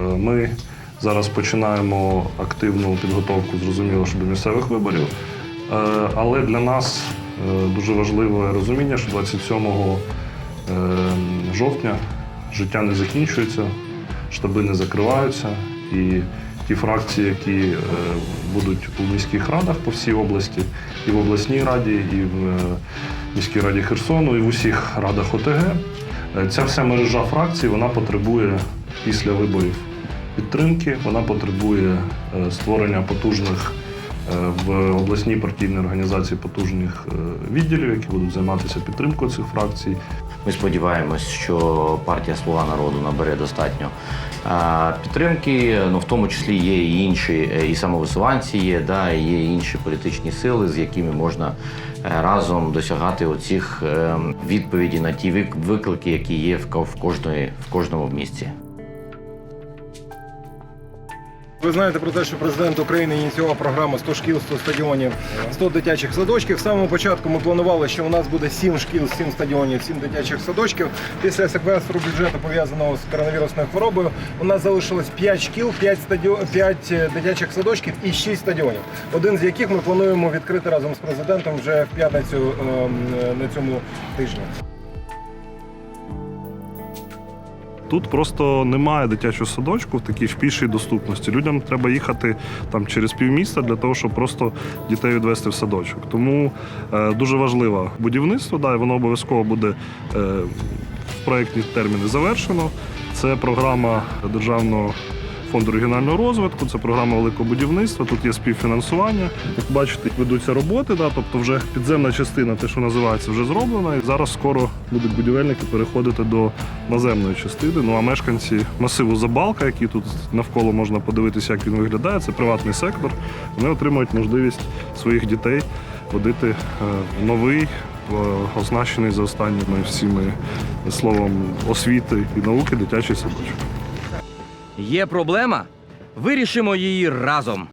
Е, Ми зараз починаємо активну підготовку, зрозуміло, що до місцевих виборів. Е, Але для нас е, дуже важливе розуміння, що 27 е, жовтня життя не закінчується, штаби не закриваються, і ті фракції, які будуть у міських радах по всій області, і в обласній раді, і в міській раді Херсону, і в усіх радах ОТГ, ця вся мережа фракцій вона потребує після виборів підтримки, вона потребує е, створення потужних е, в обласній партійній організації потужних е, відділів, які будуть займатися підтримкою цих фракцій. Ми сподіваємось, що партія Слуга народу набере достатньо підтримки. Ну в тому числі є і інші, і самовисуванці є, да, є інші політичні сили, з якими можна разом досягати оцих е, відповідей на ті виклики, які є в кожної в кожному місці. Ви знаєте про те, що президент України ініціював програму 100 шкіл, 100 стадіонів, 100 дитячих садочків. З самого початку ми планували, що у нас буде 7 шкіл, 7 стадіонів, 7 дитячих садочків. Після секвестру бюджету пов'язаного з коронавірусною хворобою у нас залишилось 5 шкіл, 5, стадіо... 5 дитячих садочків і 6 стадіонів. Один з яких ми плануємо відкрити разом з президентом вже в п'ятницю ем, на цьому тижні. Тут просто немає дитячого садочку в такій пішій доступності. Людям треба їхати там через півміста для того, щоб просто дітей відвести в садочок. Тому е, дуже важливе будівництво, да, і воно обов'язково буде е, в проєктні терміни завершено. Це програма Державного фонду регіонального розвитку, це програма великого будівництва. Тут є співфінансування. Як бачите, ведуться роботи, да, тобто вже підземна частина, те, що називається, вже зроблена. І зараз скоро будуть будівельники переходити до наземної частини. Ну а мешканці масиву Забалка, які тут навколо можна подивитися, як він виглядає, це приватний сектор. Вони отримують можливість своїх дітей водити е, в новий. е, Оснащений за останніми всіми словом освіти і науки дитячий садочок. Є проблема? Вирішимо її разом.